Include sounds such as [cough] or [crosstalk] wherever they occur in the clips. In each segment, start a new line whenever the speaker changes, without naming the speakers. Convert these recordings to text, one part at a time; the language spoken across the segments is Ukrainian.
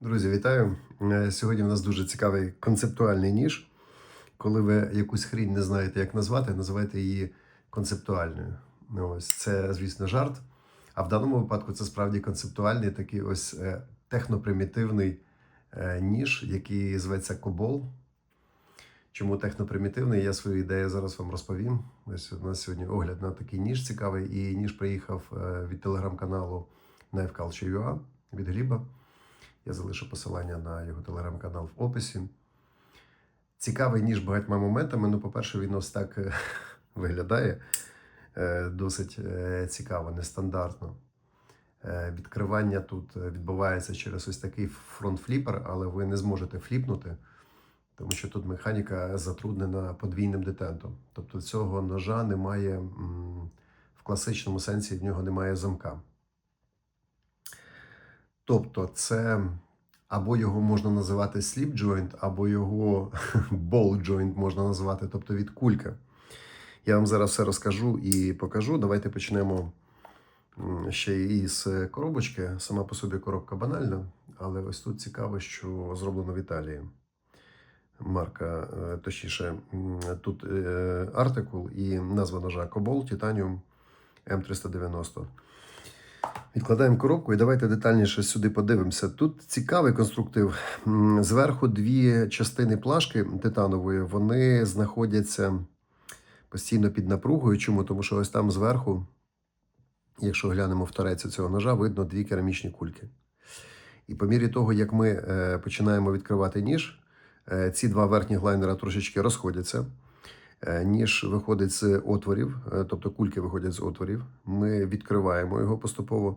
Друзі, вітаю! Е, Сьогодні в нас дуже цікавий концептуальний ніж. Коли ви якусь хрінь не знаєте, як назвати, називайте її концептуальною. Ну, ось це, звісно, жарт. А в даному випадку це справді концептуальний такий ось е, технопримітивний е, ніж, який зветься Кобол. Чому технопримітивний? Я свою ідею зараз вам розповім. Ось у нас сьогодні огляд на такий ніж цікавий. І ніж приїхав від телеграм-каналу KnifeCulture.ua від Гліба. Я залишу посилання на його телеграм-канал в описі. Цікавий ніж багатьма моментами. Ну, по-перше, він ось так е, [laughs] виглядає е, досить е, цікаво, нестандартно. Відкривання тут відбувається через ось такий фронт-фліпер, але ви не зможете фліпнути, тому що тут механіка затруднена подвійним детентом. Тобто цього ножа немає в класичному сенсі, в нього немає замка. Тобто, це або його можна називати slip joint, або його [laughs] ball joint можна назвати, тобто від кулька. Я вам зараз все розкажу і покажу. Давайте почнемо ще із коробочки. Сама по собі коробка банальна, але ось тут цікаво, що зроблено в Італії. Марка, е, точніше, тут е, артикул і назва ножа Cobalt Titanium M390. Відкладаємо коробку і давайте детальніше сюди подивимося. Тут цікавий конструктив. Зверху дві частини плашки титанової, вони знаходяться постійно під напругою. Чому? Тому що ось там зверху, якщо глянемо в торець цього ножа, видно дві керамічні кульки. І по мірі того, як ми е, починаємо відкривати ніж, е, ці два верхні глайнера трошечки розходяться. Е, Ніж виходить з отворів, е, тобто кульки виходять з отворів. Ми відкриваємо його поступово.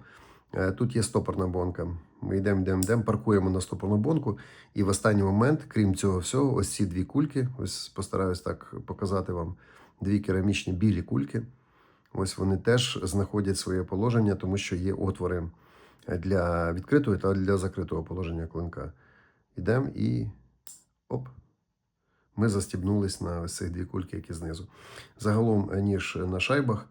Е, Тут є стопорна бонка. Ми йдемо, йдемо, йдемо, паркуємо на стопорну бонку. І в останній момент, крім цього всього, ось ці дві кульки. Ось постараюсь так показати вам дві керамічні білі кульки. Ось вони теж знаходять своє положення, тому що є отвори для відкритого та для закритого положення клинка. Йдемо і оп, ми застібнулись на ось цих дві кульки, які знизу. Загалом, е, ніж на шайбах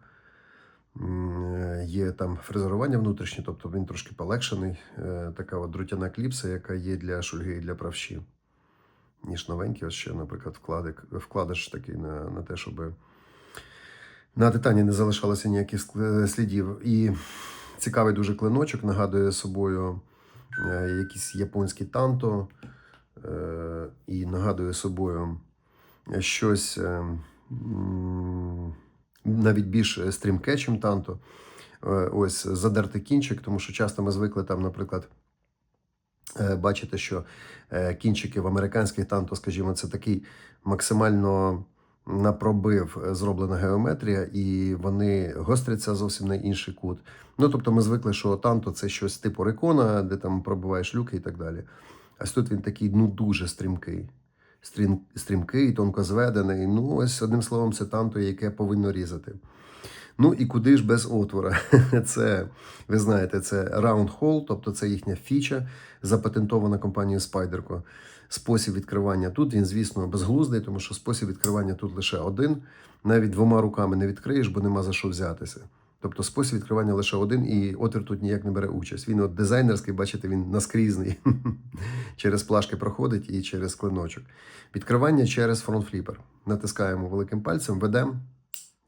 е, є там фрезерування внутрішнє, тобто він трошки полегшений. Е, Така от друтяна кліпса, яка є для шульги і для правші. Ніж новенький, ось ще, наприклад, вкладик, вкладиш такий на, на те, щоб на титані не залишалося ніяких слідів. І цікавий дуже клиночок, нагадує собою якийсь японський танто. Е, і нагадує собою щось е, навіть більш стрімке, чим танто. Е, Ось задертий кінчик, тому що часто ми звикли там, наприклад, бачити, що кінчики в американських танто, скажімо, це такий максимально на пробив зроблена геометрія, і вони гостряться зовсім на інший кут. Ну, тобто ми звикли, що танто це щось типу рекона, де там пробиваєш люки і так далі. А тут він такий ну дуже стрімкий. Стрім, стрімкий, тонко зведений. Ну, ось одним словом, це танто, яке повинно різати. Ну і куди ж без отвора? [laughs] Це, ви знаєте, це Round Hole, тобто це їхня фіча, запатентована компанією Spyderco. Спосіб відкривання тут він, звісно, безглуздий, тому що спосіб відкривання тут лише один. Навіть двома руками не відкриєш, бо нема за що взятися. Тобто спосіб відкривання лише один, і отвір тут ніяк не бере участь. Він от дизайнерський, бачите, він наскрізний. [laughs] через плашки проходить і через клиночок. Відкривання через фронтфліпер. Натискаємо великим пальцем, ведемо,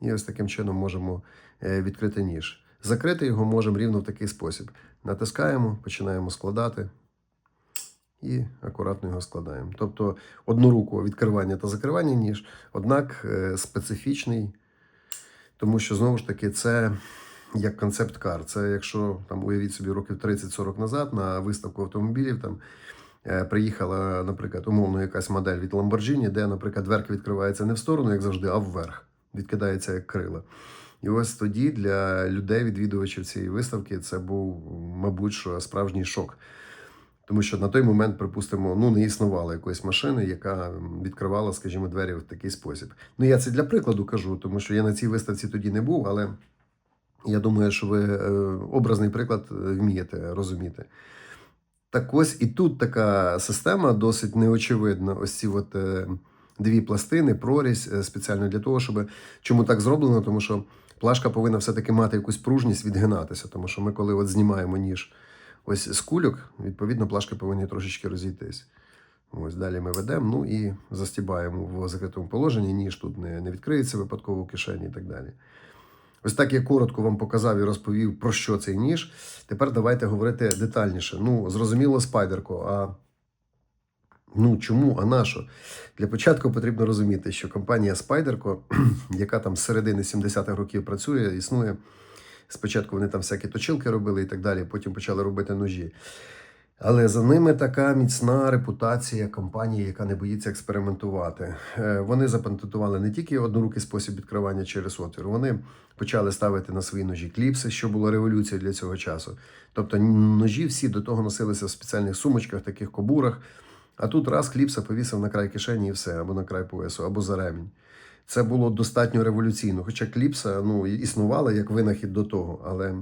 і ось таким чином можемо е, відкрити ніж. Закрити його можемо рівно в такий спосіб. Натискаємо, починаємо складати і акуратно його складаємо. Тобто одну руку відкривання та закривання ніж, однак е, специфічний, тому що знову ж таки це як концепт-кар. Це якщо там уявіть собі років 30-40 назад на виставку автомобілів там. е, Приїхала, наприклад, умовно якась модель від Lamborghini, де, наприклад, дверка відкривається не в сторону, як завжди, а вверх. Відкидається як крила. І ось тоді для людей, відвідувачів цієї виставки, це був, мабуть, що справжній шок. Тому що на той момент, припустимо, ну не існувало якоїсь машини, яка відкривала, скажімо, двері в такий спосіб. Ну я це для прикладу кажу, тому що я на цій виставці тоді не був, але я думаю, що ви е, образний приклад е, вмієте розуміти. Так ось і тут така система досить неочевидна. Ось ці от е, дві пластини, прорізь спеціально для того, щоб чому так зроблено, тому що плашка повинна все-таки мати якусь пружність відгинатися. Тому що ми, коли от знімаємо ніж ось з кульок, відповідно, плашки повинні трошечки розійтись. Ось далі ми ведемо, ну і застібаємо в закритому положенні, ніж тут не, не відкриється випадково кишені і так далі. Ось так я коротко вам показав і розповів, про що цей ніж. Тепер давайте говорити детальніше. Ну, зрозуміло, спайдерко. А ну чому? А на що? Для початку потрібно розуміти, що компанія Spyderco, [clears throat] яка там з середини 70-х років працює, існує. Спочатку вони там всякі точилки робили і так далі, потім почали робити ножі. Але за ними така міцна репутація компанії, яка не боїться експериментувати. Е, Вони запатентували не тільки однорукий спосіб відкривання через отвір, вони почали ставити на свої ножі кліпси, що було революцією для цього часу. Тобто ножі всі до того носилися в спеціальних сумочках, таких кобурах. А тут раз кліпса повісив на край кишені і все, або на край поясу, або за ремінь. Це було достатньо революційно. Хоча кліпса ну, існувала як винахід до того, але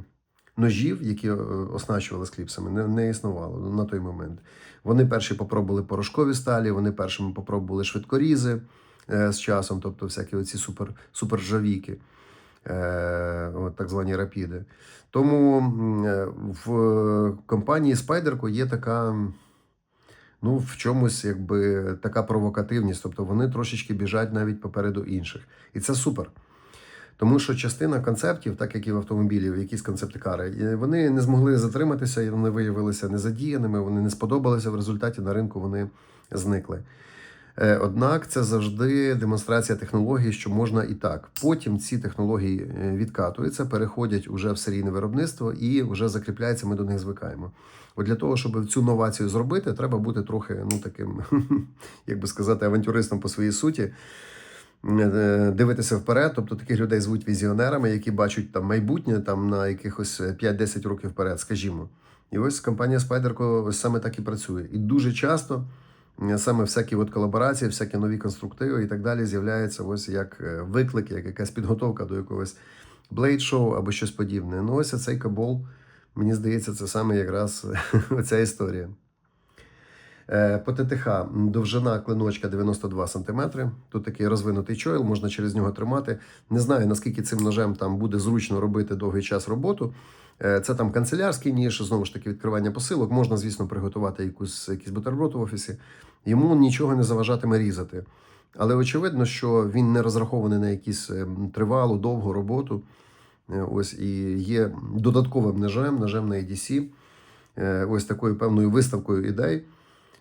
ножів, які е, оснащували з кліпсами, не, не існувало на той момент. Вони перші попробували порошкові сталі, вони першими попробували швидкорізи е, з часом, тобто всякі оці супер, супержавіки, е, так звані рапіди. Тому е, в компанії Spyderco є така. Ну, в чомусь якби така провокативність, тобто вони трошечки біжать навіть попереду інших. І це супер. Тому що частина концептів, так як і в автомобілів, якісь концептикари, і вони не змогли затриматися, і вони виявилися незадіяними, вони не сподобалися в результаті на ринку вони зникли. Е, Однак це завжди демонстрація технологій, що можна і так. Потім ці технології е, відкатуються, переходять уже в серійне виробництво і вже закріпляються, ми до них звикаємо. От для того, щоб цю новацію зробити, треба бути трохи, ну таким, [laughs] як би сказати, авантюристом по своїй суті. Е, Дивитися вперед, тобто таких людей звуть візіонерами, які бачать там майбутнє там на якихось 5-10 років вперед, скажімо. І ось компанія ось саме так і працює. І дуже часто е, саме всякі от колаборації, всякі нові конструктиви і так далі з'являються ось як е, виклик, як якась підготовка до якогось блейд-шоу або щось подібне. Ну, ось цей кабол, мені здається, це саме якраз [laughs] оця історія. Е, По ТТХ довжина клиночка 92 см. Тут такий розвинутий чойл, можна через нього тримати. Не знаю, наскільки цим ножем там буде зручно робити довгий час роботу. Е, Це там канцелярський ніж, знову ж таки, відкривання посилок. Можна, звісно, приготувати якусь, якийсь бутерброд в офісі. Йому нічого не заважатиме різати. Але очевидно, що він не розрахований на якусь ем, тривалу, довгу роботу. Е, Ось і є додатковим ножем, ножем на EDC, е, ось такою певною виставкою ідей.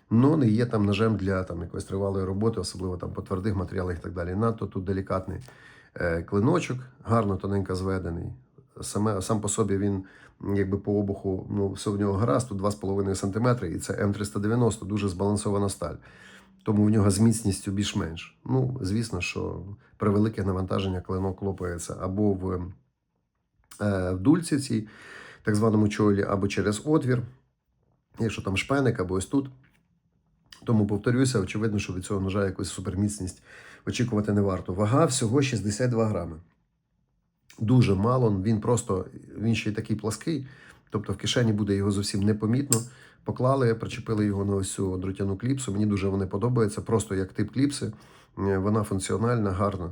Ну, не є там ножем для там, якоїсь тривалої роботи, особливо там по твердих матеріалах і так далі. Надто тут делікатний е, клиночок, гарно тоненько зведений. Саме, сам по собі він, якби по обуху, ну, все в нього гаразд, тут 2,5 см, і це М390, дуже збалансована сталь. Тому в нього з міцністю більш-менш. Ну, звісно, що при великих навантаженнях клинок лопається або в, в дульці цій, так званому чолі, або через отвір, якщо там шпеник, або ось тут. Тому повторюся, очевидно, що від цього ножа якусь суперміцність очікувати не варто. Вага всього 62 грами. Дуже мало, він просто він ще й такий плаский, тобто в кишені буде його зовсім непомітно. Поклали, причепили його на ось цю дротяну кліпсу. Мені дуже вони подобаються, просто як тип кліпси. Е, Вона функціональна, гарна, е,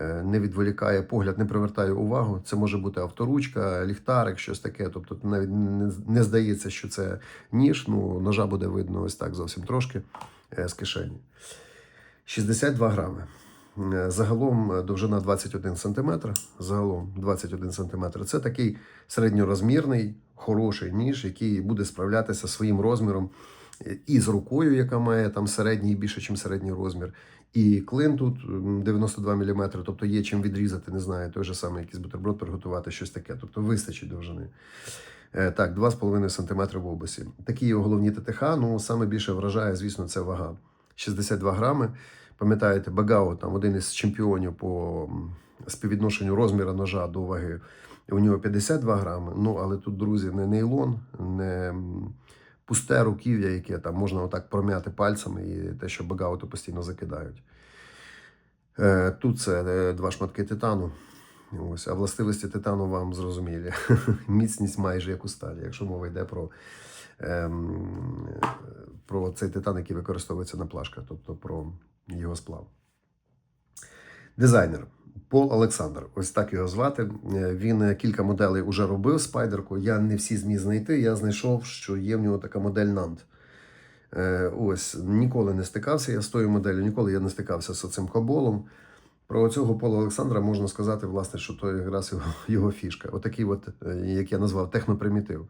не відволікає погляд, не привертає увагу. Це може бути авторучка, ліхтарик, щось таке. Тобто навіть не, здається, що це ніж. Ну, ножа буде видно ось так зовсім трошки е, з кишені. 62 грами. Е, Загалом е, довжина 21 см. Загалом 21 см. Це такий середньорозмірний, хороший ніж, який буде справлятися своїм розміром е, і з рукою, яка має там середній більше, ніж середній розмір. І клин тут 92 мм, тобто є чим відрізати, не знаю, той же самий якийсь бутерброд приготувати, щось таке. Тобто вистачить довжини. Е, Так, 2,5 см в обусі. Такі його головні ТТХ. Ну, саме більше вражає, звісно, це вага. 62 грами. Пам'ятаєте, Багао, там один із чемпіонів по співвідношенню розміру ножа до ваги. У нього 52 грами. Ну, але тут, друзі, не нейлон, не пусте руків'я, яке там можна отак пром'яти пальцями, і те, що Багауту постійно закидають. Е, Тут це е, два шматки титану. Ось, а властивості титану вам зрозумілі. [laughs] Міцність майже як у сталі, якщо мова йде про, ем, про цей титан, який використовується на плашках, тобто про його сплав. Дизайнер. Пол Олександр, ось так його звати. Е, Він е, кілька моделей вже робив спайдерку. Я не всі зміг знайти. Я знайшов, що є в нього така модель Нант. Е, Ось ніколи не стикався я з тою моделлю, ніколи я не стикався з цим коболом. Про цього Пола Олександра можна сказати, власне, що то якраз його, [laughs] його фішка. Отакий, от, як я назвав, технопримітив.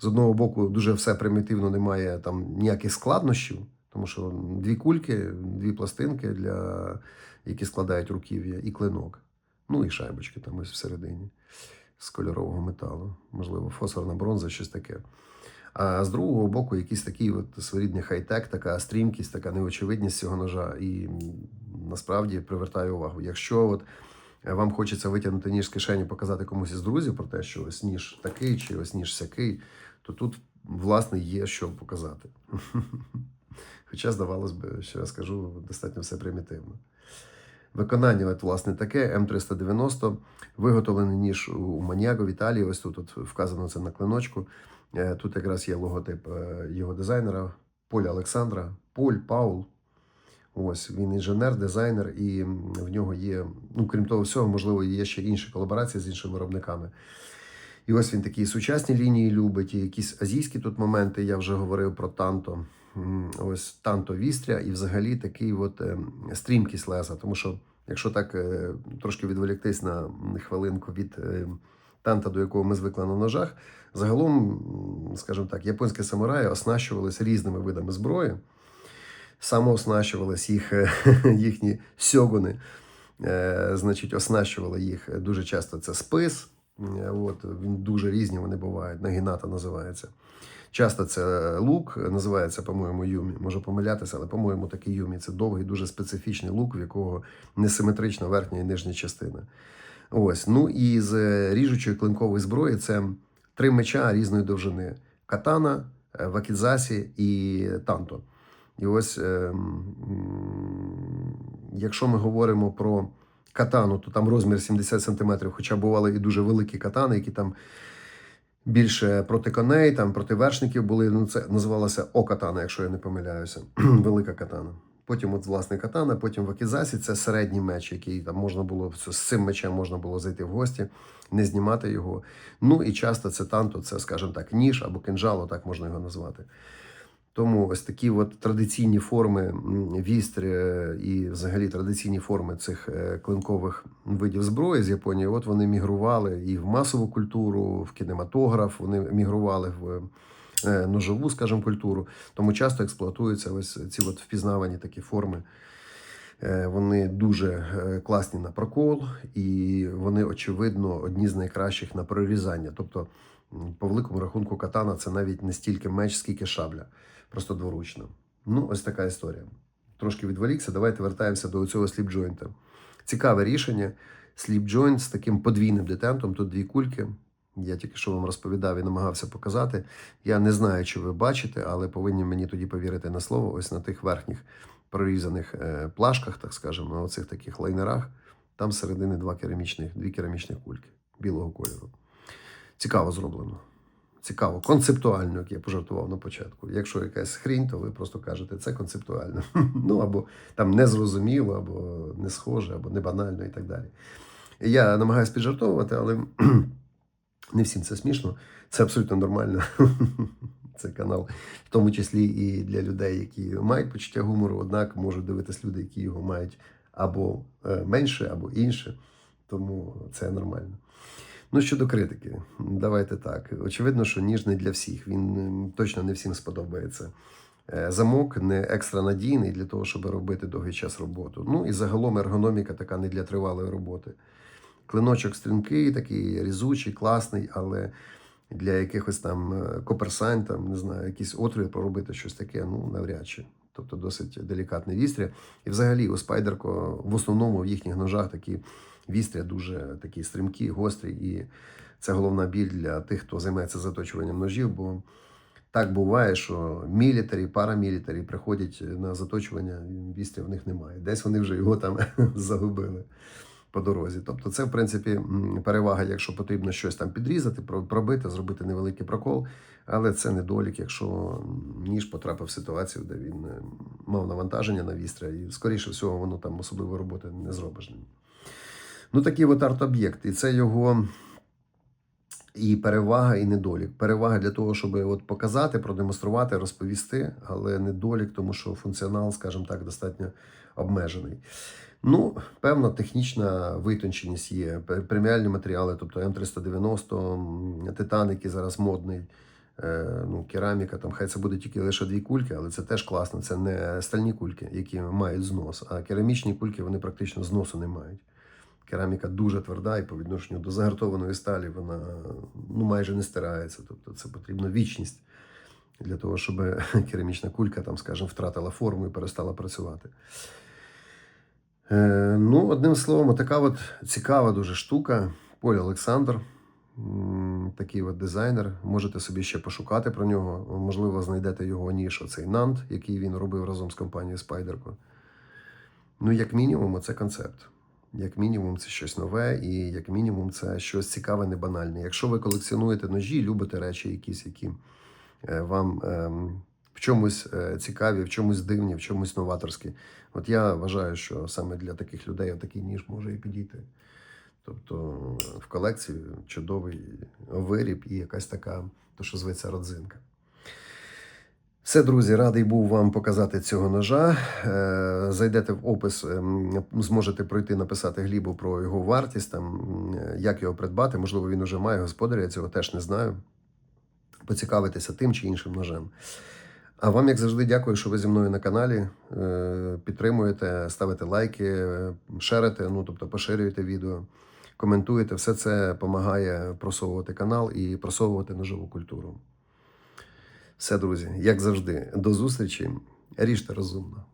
З одного боку, дуже все примітивно, немає там ніяких складнощів, тому що дві кульки, дві пластинки, для, які складають руків'я, і клинок. Ну і шайбочки там ось всередині з кольорового металу, можливо, фосфорна бронза, щось таке. А з другого боку, якийсь такий от своєрідний хай-тек, така стрімкість, така неочевидність цього ножа. І насправді привертає увагу. Якщо от е, вам хочеться витягнути ніж з кишені, показати комусь із друзів про те, що ось ніж такий чи ось ніж сякий, то тут, власне, є що показати. [laughs] Хоча, здавалось би, що я скажу, достатньо все примітивно. Виконання, от, власне, таке М390, виготовлений ніж у Маніаго в Італії. Ось тут от вказано це на клиночку. Е, Тут якраз є логотип е, його дизайнера Поля Олександра. Поль Паул. Ось він інженер, дизайнер, і в нього є, ну крім того всього, можливо, є ще інші колаборації з іншими виробниками. І ось він такі сучасні лінії любить, і якісь азійські тут моменти. Я вже говорив про танто. Ось танто вістря, і взагалі такий от е, стрімкість леза. Тому що, якщо так е, трошки відволіктись на хвилинку від е, танта, до якого ми звикли на ножах, загалом, скажімо так, японські самураї оснащувалися різними видами зброї самооснащувались їх, е, [laughs] їхні сьогуни, значить, оснащували їх дуже часто. Це спис. От, він дуже різні вони бувають. Нагіната називається. Часто це лук, називається, по-моєму, юмі. Можу помилятися, але, по-моєму, такий юмі це довгий, дуже специфічний лук, в якого несиметрична верхня і нижня частина. Ось. Ну і з ріжучої клинкової зброї це три меча різної довжини: катана, е, вакідзасі і танто. І ось, е, якщо ми говоримо про катану, то там розмір 70 см, хоча бували і дуже великі катани, які там більше проти коней, там проти вершників були. Ну, це називалося О-катана, якщо я не помиляюся. [clears throat] Велика катана. Потім, от, власне, катана, потім вакізасі це середній меч, який там можна було з цим мечем можна було зайти в гості, не знімати його. Ну і часто це танто, це, скажімо так, ніж або кинжало, так можна його назвати. Тому ось такі от традиційні форми вістрі е, і взагалі традиційні форми цих е, клинкових видів зброї з Японії, от вони мігрували і в масову культуру, в кінематограф, вони мігрували в е, ножову, скажімо, культуру. Тому часто експлуатуються ось ці от впізнавані такі форми. Вони дуже класні на прокол, і вони, очевидно, одні з найкращих на прорізання. Тобто, по великому рахунку, катана це навіть не стільки меч, скільки шабля, просто дворучно. Ну, ось така історія. Трошки відволікся. Давайте вертаємося до цього сліпджойнта. Цікаве рішення. Сліпджойнт з таким подвійним детентом. Тут дві кульки. Я тільки що вам розповідав і намагався показати. Я не знаю, чи ви бачите, але повинні мені тоді повірити на слово. Ось на тих верхніх прорізаних е, плашках, так скажемо, на оцих таких лайнерах. Там середини два керамічних, дві керамічних кульки білого кольору. Цікаво зроблено. Цікаво, концептуально, як я пожартував на початку. Якщо якась хрінь, то ви просто кажете, це концептуально. [laughs] Ну або там незрозуміло, або не схоже, або не банально і так далі. Я намагаюся піджартовувати, але [clears throat] не всім це смішно. Це абсолютно нормально. [laughs] Це канал, в тому числі і для людей, які мають почуття гумору, однак можуть дивитись люди, які його мають або е, менше, або інше. Тому це нормально. Ну, щодо критики, давайте так. Очевидно, що ніж не для всіх. Він точно не всім сподобається. Е, Замок не екстра надійний для того, щоб робити довгий час роботу. Ну і загалом ергономіка така не для тривалої роботи. Клиночок стрінкий, такий різучий, класний, але для якихось там е, коперсань, не знаю, якісь отвір проробити щось таке, ну, навряд чи. Тобто досить делікатне вістря. І взагалі у Спайдерко в основному в їхніх ножах такі вістря дуже такі стрімкі, гострі. І це головна біль для тих, хто займається заточуванням ножів. Бо так буває, що мілітарі, парамілітарі приходять на заточування, вістря в них немає. Десь вони вже його там [laughs] загубили по дорозі. Тобто, це, в принципі, перевага, якщо потрібно щось там підрізати, пробити, зробити невеликий прокол. Але це недолік, якщо ніж потрапив в ситуацію, де він мав навантаження на вістря, і, скоріше всього, воно там особливої роботи не зробиш. Ну, такий от арт-об'єкт. І це його і перевага, і недолік. Перевага для того, щоб от показати, продемонструвати, розповісти, але недолік, тому що функціонал, скажімо так, достатньо обмежений. Ну, певна технічна витонченість є. Преміальні матеріали, тобто М390, м, титан, який зараз модний, е, ну, кераміка, там хай це буде тільки лише дві кульки, але це теж класно. Це не стальні кульки, які мають знос, а керамічні кульки вони практично зносу не мають. Кераміка дуже тверда, і по відношенню до загартованої сталі вона ну, майже не стирається. Тобто це потрібна вічність для того, щоб [laughs] керамічна кулька, там, скажімо, втратила форму і перестала працювати. Е, ну, одним словом, така от цікава дуже штука. Поль Олександр, такий от дизайнер. Можете собі ще пошукати про нього. Можливо, знайдете його нішу, цей Нант, який він робив разом з компанією Spyderco. Ну, як мінімум, це концепт. Як мінімум, це щось нове, і як мінімум, це щось цікаве, не банальне. Якщо ви колекціонуєте ножі, любите речі, якісь, які е, вам ем, в чомусь е, цікаві, в чомусь дивні, в чомусь новаторські. От я вважаю, що саме для таких людей такий ніж може і підійти. Тобто в колекції чудовий виріб і якась така, то що зветься родзинка. Все, друзі, радий був вам показати цього ножа. Е, Зайдете в опис, ем, зможете пройти написати Глібу про його вартість, там, як його придбати. Можливо, він уже має господаря, я цього теж не знаю. Поцікавитися тим чи іншим ножем. А вам, як завжди, дякую, що ви зі мною на каналі. Е, Підтримуєте, ставите лайки, шерите, ну тобто поширюєте відео, коментуєте. Все це допомагає просовувати канал і просовувати ножову культуру. Все, друзі, як завжди, до зустрічі. Ріжте розумно.